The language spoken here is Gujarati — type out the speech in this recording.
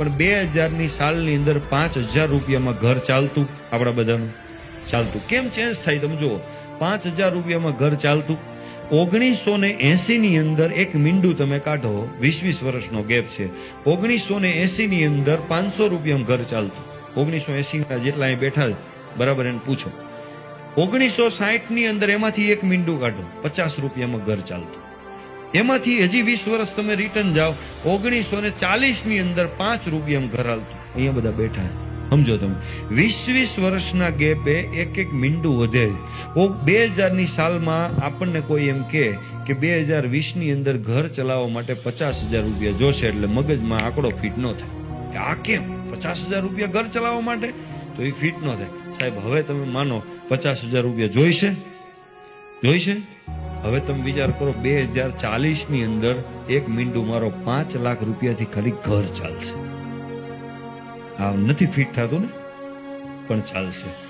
પણ બે હજારની સાલની અંદર પાંચ હજાર રૂપિયામાં ઘર ચાલતું આપણા બધાનું. ચાલતું. કેમ ચેન્જ થાય તમે જુઓ. પાંચ હજાર રૂપિયામાં ઘર ચાલતું. ઓગણીસો ને એસી ની અંદર એક મીંડું તમે કાઢો વીસ વીસ વર્ષનો ગેપ છે. ઓગણીસો ને એસી ની અંદર પાંચસો રૂપિયામાં ઘર ચાલતું. ઓગણીસો એસી ના જેટલા અહીં બેઠા બરાબર એને પૂછો. ઓગણીસો સાઠની અંદર એમાંથી એક મીંડું કાઢો, પચાસ રૂપિયામાં ઘર ચાલતું. એમાંથી હજી વીસ વર્ષ તમે રિટર્ન જાઓ. ઓગણીસો ને ચાલીસની અંદર પાંચ રૂપિયામાં ઘર હાલતું. અહીંયા બધા બેઠા સમજો તમે. વીસ વીસ વર્ષના ગેપે એક એક મીંડું વધે બે હજારની સાલમાં આપણને કોઈ એમ કે બે હજાર વીસની અંદર ઘર ચલાવવા માટે પચાસ હજાર રૂપિયા જોશે એટલે મગજમાં આંકડો ફિટ ન થાય. કે આ કેમ? પચાસ હજાર રૂપિયા ઘર ચલાવવા માટે? તો એ ફિટ ન થાય. સાહેબ, હવે તમે માનો, પચાસ હજાર રૂપિયા જોઈશે? જોઈશે? હવે તમે વિચાર કરો બે હજાર ચાલીસની અંદર એક મીંડું મારો પાંચ લાખ રૂપિયાથી ખાલી ઘર ચાલશે. આ નથી ફિટ થતું ને? પણ ચાલશે.